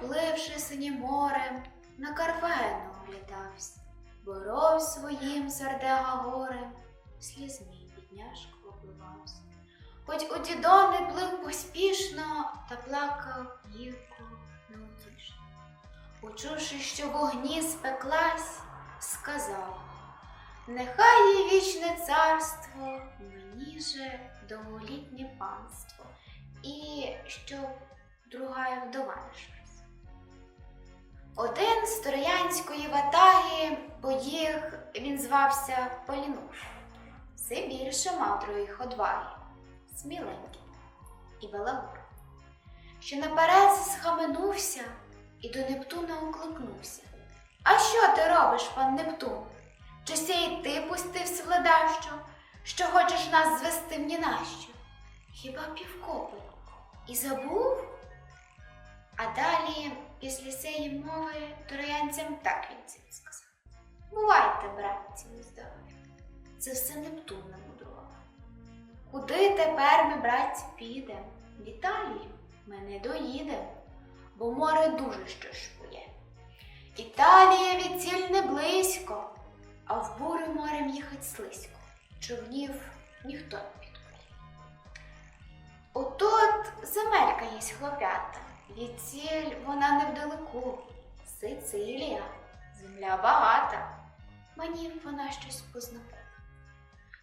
попливши синім морем, на Карвену оглядався, боров своїм сердега горем, слізьми підняшко обливався. Хоч у дідони плив поспішно та плакав гірко неутішно. Почувши, що в огні спеклась, сказав Нехай є вічне царство, мені же довголітнє панство, і щоб друга вдова. Один з троянської ватаги поїх, він звався Полінуш. Все більше мав других одваги, сміленький і балагур, що наперед схаменувся і до Нептуна укликнувся. А що ти робиш, пан Нептун? Чи сє й ти пустився в ледащо, що хочеш нас звести мені нащо? Хіба півкопи? І забув? А далі, після цієї мови, троянцям так він цим сказав. Бувайте, братці, нездорові. Це все Нептун намудрував. Куди тепер ми, братці, підемо? В Італію ми не доїдемо, бо море дуже що шпує. Італія від не близько, а в бурю морем їхать слизько. Човнів ніхто не підкує. Отут земелька є хлопята, ціль вона невдалеку. Сицилія, земля багата. Мені вона щось познаку.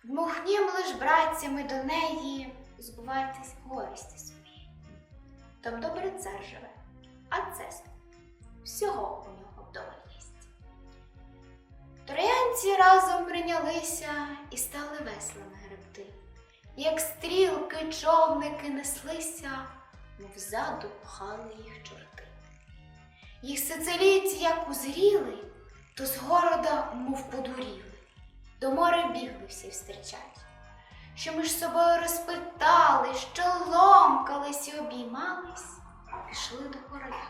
Дмухнім лиш братцями до неї, збувайтесь горісті свої. Там добре цар живе, а це всього у нього вдома. Троянці разом прийнялися і стали веслами гребти. Як стрілки човники неслися, мов ззаду пхали їх чорти. Їх сицилійці як узріли, то з города, мов подуріли, до моря бігли всі встрічать, що між собою розпитали, що ломкались і обіймались, пішли до короля.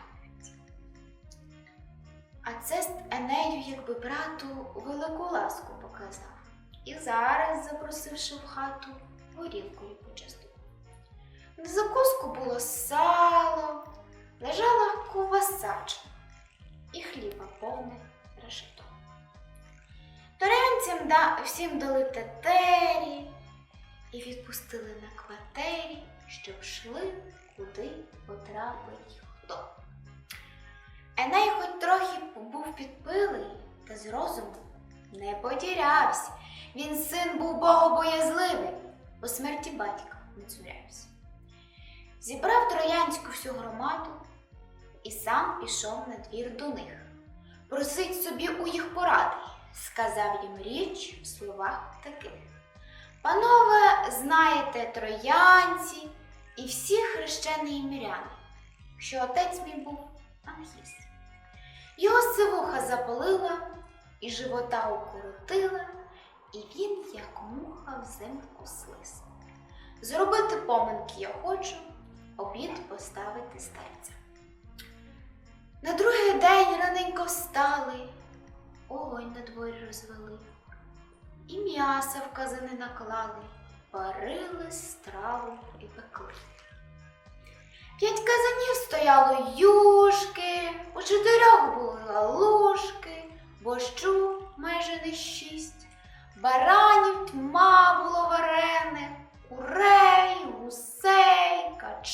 А це Енею, якби брату, велику ласку показав. І зараз, запросивши в хату, горілкою почастував. На закуску було сало, лежала ковбасача і хліба повне решето. Торянцям да, всім дали тетері і відпустили на квартирі, щоб йшли, куди потрапить хто. Еней хоч трохи був підпилий, та з розуму не подірявся. Він син був богобоязливий, по смерті батька не цурявся. Зібрав троянську всю громаду і сам пішов на двір до них. Просить собі у їх поради, сказав їм річ в словах таких. Панове, знаєте троянці і всі хрещені міряни, що отець мій був Анхіс. Його сивуха запалила і живота укоротила, і він, як муха, взимку слиз. Зробити поминки я хочу, обід поставити старця. На другий день раненько встали, огонь на дворі розвели, і м'яса в казани наклали, парили страву і пекли. П'ять казанів стояло юшки, у чотирьох були галушки, борщу майже не шість, баранів тьма було варених, курей,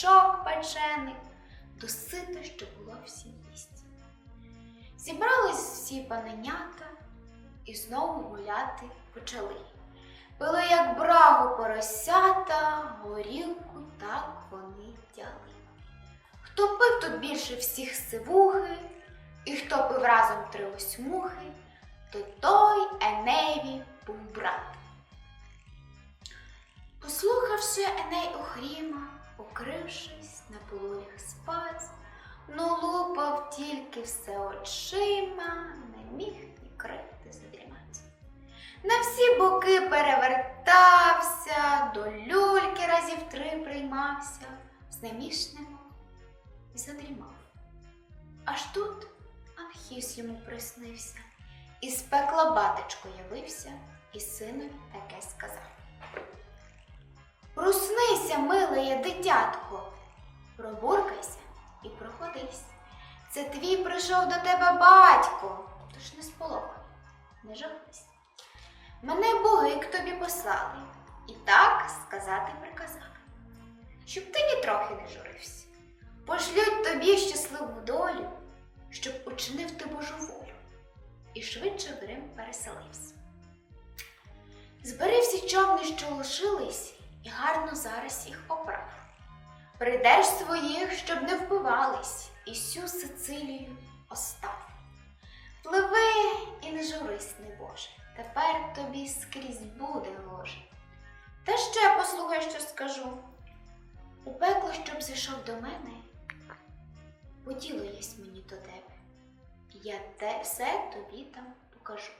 гусей, качок печених, досита, що було всі їсть. Зібрались всі паненята і знову гуляти почали. Пили, як брагу поросята, горілку так вони тяли. Хто пив тут більше всіх сивухи, і хто пив разом три осьмухи, то той Енеєві був брат. Послухавши Еней Охріма, покрившись на полулях спаць, ну лупав тільки все очима, не міг ні крити задрімати. На всі боки перевертався, до люльки разів три приймався, знемішнемо і задрімав. Аж тут Анхіс йому приснився, і з пекла батечко явився, і сину таке сказав. Проснися, милеє дитятко, пробуркайся і проходись. Це твій прийшов до тебе батько. Тож не сполохай, не жахнись. Мене боги к тобі послали, і так сказати приказали, щоб ти нітрохи не журився. Пошлють тобі щасливу долю, щоб учинив ти Божу волю, і швидше в Рим переселився. Збери всі човни, що лишились, і гарно зараз їх поправ. Придеш своїх, щоб не вбивались, і всю Сицилію остав. Пливи і не журись, небоже, тепер тобі скрізь буде ложе. Та ще послухай, що скажу. У пекло, щоб зійшов до мене, по ділу єсть мені до тебе. Я те все тобі там покажу.